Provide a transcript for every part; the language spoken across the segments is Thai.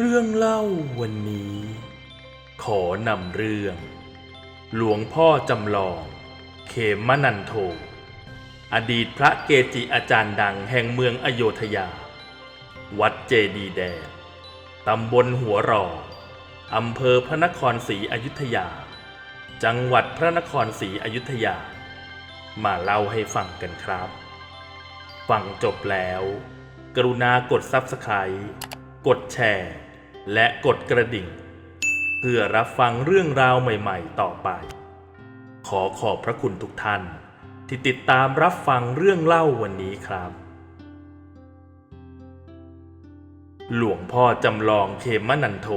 เรื่องเล่าวันนี้ ขอนำเรื่อง หลวงพ่อจำลอง เขมนันโท อดีตพระเกจิอาจารย์ดังแห่งเมืองอโยธยา วัดเจดีแดงตำบลหัวรออำเภอพระนครศรีอยุธยา จังหวัดพระนครศรีอยุธยา มาเล่าให้ฟังกันครับ ฟังจบแล้ว กรุณากด Subscribe กดแชร์ และกดกระดิ่ง เพื่อรับฟังเรื่องราวใหม่ๆ ต่อไป ขอขอบพระคุณทุกท่าน ที่ติดตามรับฟังเรื่องเล่าวันนี้ครับ หลวงพ่อจำลองเขมนันโท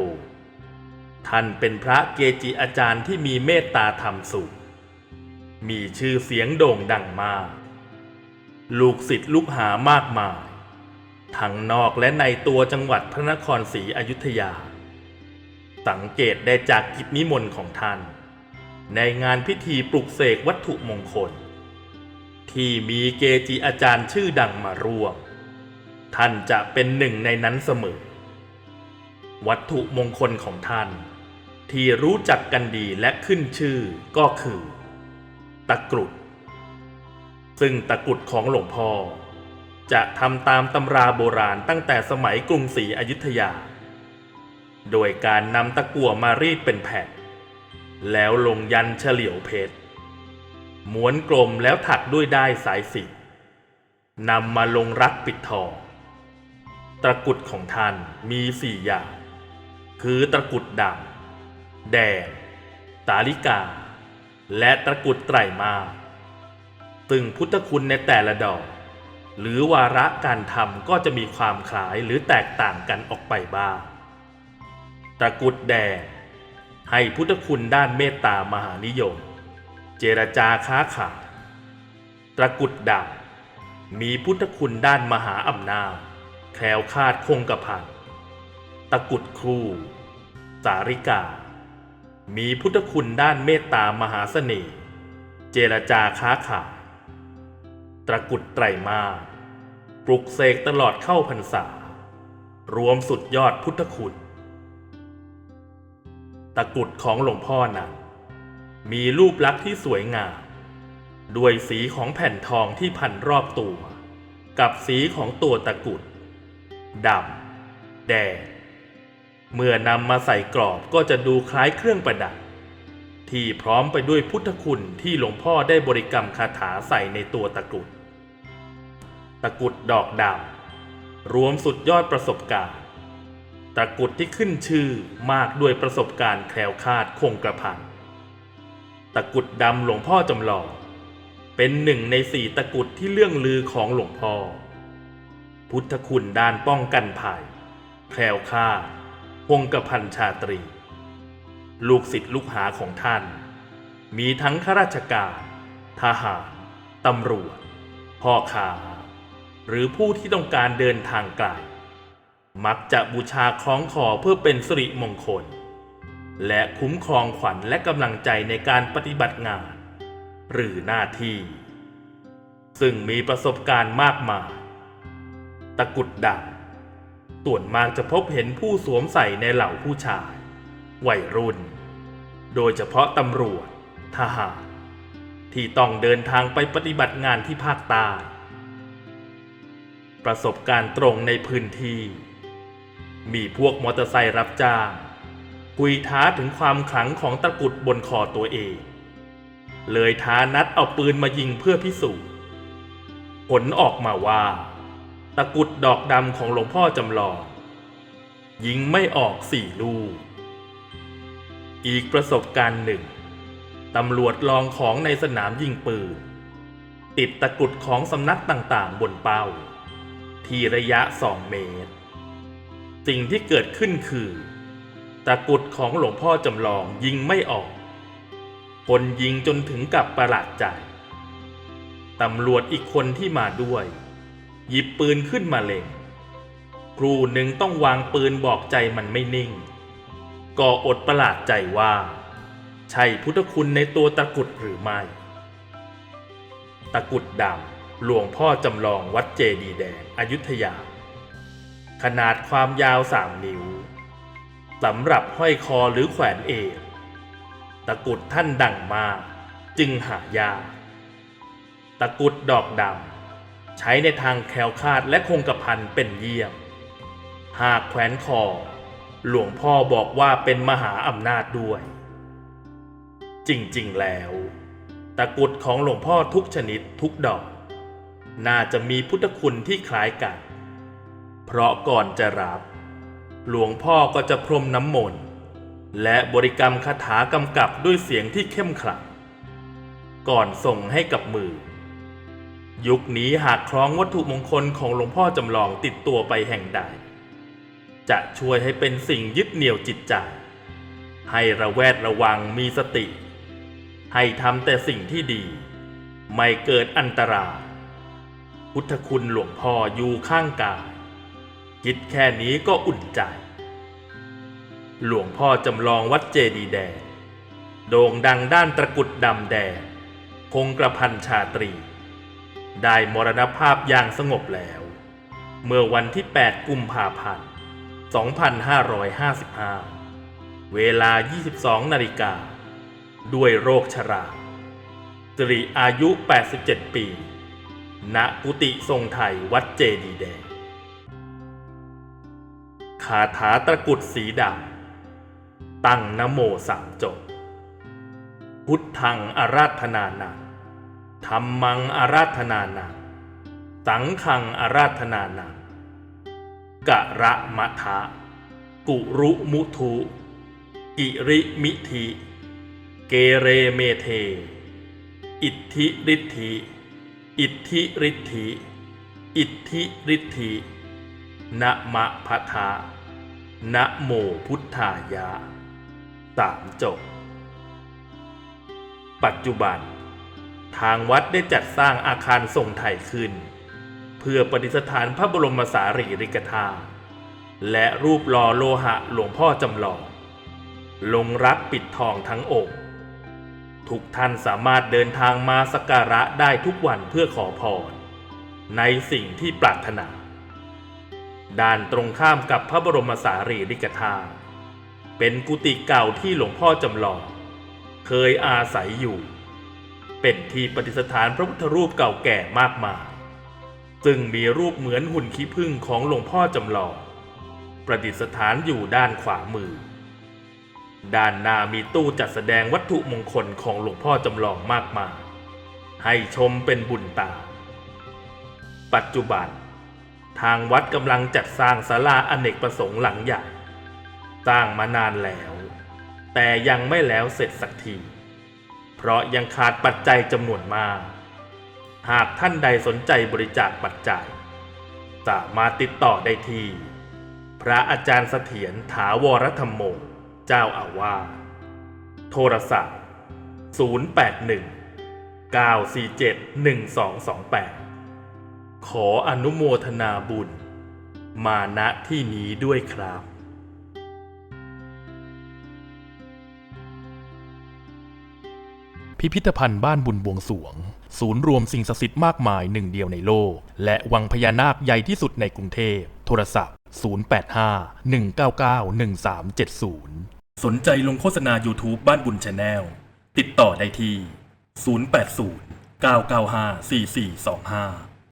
ท่านเป็นพระเกจิอาจารย์ที่มีเมตตาธรรมสูงมีชื่อเสียงโด่งดังมาก ลูกศิษย์ลูกหามากมาย ทั้งนอกและในตัวจังหวัดพระนครศรีอยุธยา สังเกตได้จากกิจนิมนต์ของท่าน ในงานพิธีปลุกเสกวัตถุมงคล ที่มีเกจิอาจารย์ชื่อดังมาร่วม ท่านจะเป็นหนึ่งในนั้นเสมอ วัตถุมงคลของท่าน ที่รู้จักกันดีและขึ้นชื่อก็คือ ตะกรุด ซึ่งตะกรุดของหลวงพ่อ จะทำตามตำราโบราณตั้งแต่สมัยกรุงศรีอยุธยา โดยการนำตะกั่วมารีดเป็นแผ่น แล้วลงยันเฉลียวเพชรม้วนกลมแล้วถักด้วยด้ายสายสิญจนำมาลงรักปิดทองตะกุดของท่านมีสี่อย่าง คือตะกุดดำแดงตาลิกา และตะกุดไตรมาซึ่งพุทธคุณในแต่ละดอก หรือวาระการทำก็จะมีความคล้ายหรือแตกต่างกันออกไปบ้าง ตะกุดแดง ให้พุทธคุณด้านเมตตามหานิยม เจรจาค้าขาย ตะกุดดำมีพุทธคุณด้านมหาอำนาจ แคล้วคาดคงกระพัน ตะกุดครู สาริกา มีพุทธคุณด้านเมตตามหาเสน่ห์ เจรจาค้าขาย ตะกุดไตรมาสปลุกเสกตลอดเข้าพรรษา รวมสุดยอดพุทธคุณ ตะกุดของหลวงพ่อนั้นมีรูปลักษณ์ที่สวยงาม ด้วยสีของแผ่นทองที่พันรอบตัว กับสีของตัวตะกุดดำแดงเมื่อนำมาใส่กรอบก็จะดูคล้ายเครื่องประดับ ที่พร้อมไปด้วยพุทธคุณที่หลวงพ่อได้บริกรรมคาถาใส่ในตัวตะกรุด ตะกุดดอกดำรวมสุดยอดประสบการณ์ ตะกุดที่ขึ้นชื่อมากด้วยประสบการณ์แคล้วคลาดคงกระพันตะกุดดำหลวงพ่อจำลอง เป็นหนึ่งในสี่ตะกุดที่เรื่องลือของหลวงพ่อ พุทธคุณด้านป้องกันภัย แคล้วคลาดคงกระพันชาตรี ลูกศิษย์ลูกหาของท่าน มีทั้งข้าราชการ ทหาร ตำรวจ พ่อค้า หรือผู้ที่ต้องการเดินทางไกลมักจะบูชาคล้องคอเพื่อเป็นสิริมงคล และคุ้มครองขวัญและกำลังใจในการปฏิบัติงาน หรือหน้าที่ ซึ่งมีประสบการณ์มากมายตะกุดดำส่วนมากจะพบเห็นผู้สวมใส่ในเหล่าผู้ชาย วัยรุ่น โดยเฉพาะตำรวจ ทหาร ที่ต้องเดินทางไปปฏิบัติงานที่ภาคใต้ ประสบการณ์ตรงในพื้นที่ มีพวกมอเตอร์ไซค์รับจ้าง คุยท้าถึงความขลังของตะกุดบนคอตัวเอง เลยท้านัดเอาปืนมายิงเพื่อพิสูจน์ ผลออกมาว่า ตะกุดดอกดำของหลวงพ่อจำลอง ยิงไม่ออกสี่ลูก อีกประสบการณ์หนึ่งตำรวจลองของในสนามยิงปืน ติดตะกุดของสำนักต่างๆบนเป้า ที่ระยะสองเมตร สิ่งที่เกิดขึ้นคือ ตะกุดของหลวงพ่อจำลองยิงไม่ออก คนยิงจนถึงกับประหลาดใจตำรวจอีกคนที่มาด้วย หยิบปืนขึ้นมาเล็งครูหนึ่งต้องวางปืนบอกใจมันไม่นิ่ง ก็อดประหลาดใจว่า ใช่พุทธคุณในตัวตะกุดหรือไม่ ตะกุดดำ หลวงพ่อจำลองวัดเจดีแดงอยุธยา ขนาดความยาวสามนิ้วสำหรับห้อยคอหรือแขวนเอวตะกุดท่านดังมากจึงหายากตะกุดดอกดำใช้ในทางแคล้วคาดและคงกระพันเป็นเยี่ยม หากแขวนคอ หลวงพ่อบอกว่าเป็นมหาอำนาจด้วย จริงๆแล้ว ตะกุดของหลวงพ่อทุกชนิดทุกดอก น่าจะมีพุทธคุณที่คล้ายกัน เพราะก่อนจะรับ หลวงพ่อก็จะพรมน้ำมนต์และบริกรรมคาถากำกับด้วยเสียงที่เข้มขลัง ก่อนส่งให้กับมือ ยุคนี้หากคล้องวัตถุมงคลของหลวงพ่อจำลองติดตัวไปแห่งใด จะช่วยให้เป็นสิ่งยึดเหนี่ยวจิตใจ ให้ระแวดระวังมีสติ ให้ทำแต่สิ่งที่ดี ไม่เกิดอันตราย พุทธคุณหลวงพ่ออยู่ข้างกาย คิดแค่นี้ก็อุ่นใจ หลวงพ่อจำลองวัดเจดีแดงโด่งดังด้านตะกุดดำแดงคงกระพันชาตรี ได้มรณภาพอย่างสงบแล้ว เมื่อวันที่ 8 กุมภาพันธ์ 2555 เวลา 22 นาฬิกา ด้วยโรคชราสิริอายุ 87 ปี ณกุฏิทรงไทยวัดเจดีแดง คาถาตะกุดสีดำ ตั้งนโมสามจบ พุทธังอาราธนานังธรรมังอาราธนานังสังฆังอาราธนานังกะระมะทะ กุรุมุทุกิริมิธิ เกเรเมเท อิทธิฤทธิ อิทธิฤทธิ อิทธิฤทธินะมะพะทะนะโมพุทธายะสามจบ ปัจจุบัน ทางวัดได้จัดสร้างอาคารทรงไทยขึ้น เพื่อประดิษฐานพระบรมสารีริกธาตุและรูปหล่อโลหะหลวงพ่อจำลอง ลงรักปิดทองทั้งองค์ ทุกท่านสามารถเดินทางมาสักการะได้ทุกวันเพื่อขอพร ในสิ่งที่ปรารถนา ด้านตรงข้ามกับพระบรมสารีริกธาตุเป็นกุฏิเก่าที่หลวงพ่อจำลอง เคยอาศัยอยู่ เป็นที่ประดิษฐานพระพุทธรูปเก่าแก่มากมายซึ่งมีรูปเหมือนหุ่นขี้ผึ้งของหลวงพ่อจำลอง ประดิษฐานอยู่ด้านขวามือ ด้านหน้ามีตู้จัดแสดงวัตถุมงคลของหลวงพ่อจำลองมากมาย ให้ชมเป็นบุญตา ปัจจุบัน ทางวัดกำลังจัดสร้างศาลาอเนกประสงค์หลังใหญ่ สร้างมานานแล้ว แต่ยังไม่แล้วเสร็จสักที เพราะยังขาดปัจจัยจำนวนมาก หากท่านใดสนใจบริจาคปัจจัย สามารถติดต่อได้ที่ พระอาจารย์เสถียรถาวรธรรมโม เจ้าอาวาสโทรศัพท์ 081 947 1228 ขออนุโมทนาบุญ มาณที่นี้ด้วยครับพิพิธภัณฑ์บ้านบุญบวงสวง ศูนย์รวมสิ่งศักดิ์สิทธิ์มากมายหนึ่งเดียวในโลก และวังพญานาคใหญ่ที่สุดในกรุงเทพ โทรศัพท์ 085 199 1370 สนใจลงโฆษณา YouTube บ้านบุญชาแนลติดต่อได้ที่ 080 995 4425